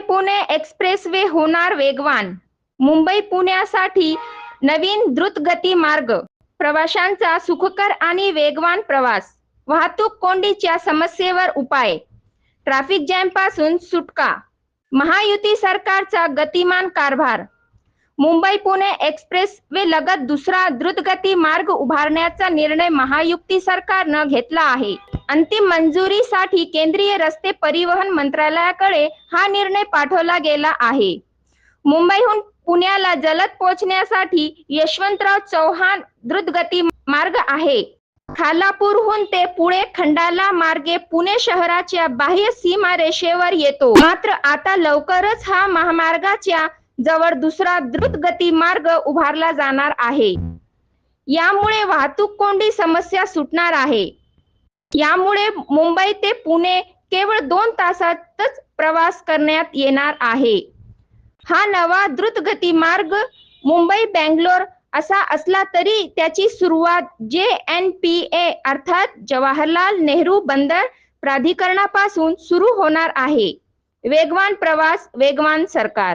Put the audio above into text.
Pune expressway होणार वेगवान. मुंबई पुण्यासाठी नवीन द्रुतगती मार्ग. प्रवाशांचा सुखकर आणि वेगवान प्रवास. वाहतूक कोंडीच्या समस्येवर उपाय. ट्रॅफिक जॅमपासून सुटका. महायुती सरकारचा गतिमान कारभार. मुंबई पुणे एक्सप्रेस वे लगत दुसरा द्रुतगती मार्ग उभारण्याचा निर्णय महायुक्ती सरकारनं घेतला आहे. अंतिम मंजुरीसाठी केंद्रीय रस्ते परिवहन मंत्रालयाकडे हा निर्णय पाठवला गेला आहे. मुंबईहून पुण्याला जलद पोहोचण्यासाठी यशवंतराव चव्हाण द्रुतगती मार्ग आहे. खालापूरहून ते पुणे खंडाला मार्गे पुणे शहराच्या बाह्य सीमारेषेवर येतो. मात्र आता लवकरच हा महामार्गाच्या जवळ दुसरा द्रुतगती मार्ग उभारला जाणार आहे. यामुळे वाहतूक कोंडी समस्या सुटणार आहे. यामुळे मुंबई ते पुणे केवळ दोन तासातच प्रवास करण्यात येणार आहे. हा नवा द्रुतगती मार्ग मुंबई बँगलोर असा असला तरी त्याची सुरुवात जे एन पी ए अर्थात जवाहरलाल नेहरू बंदर प्राधिकरणापासून सुरू होणार आहे. वेगवान प्रवास वेगवान सरकार.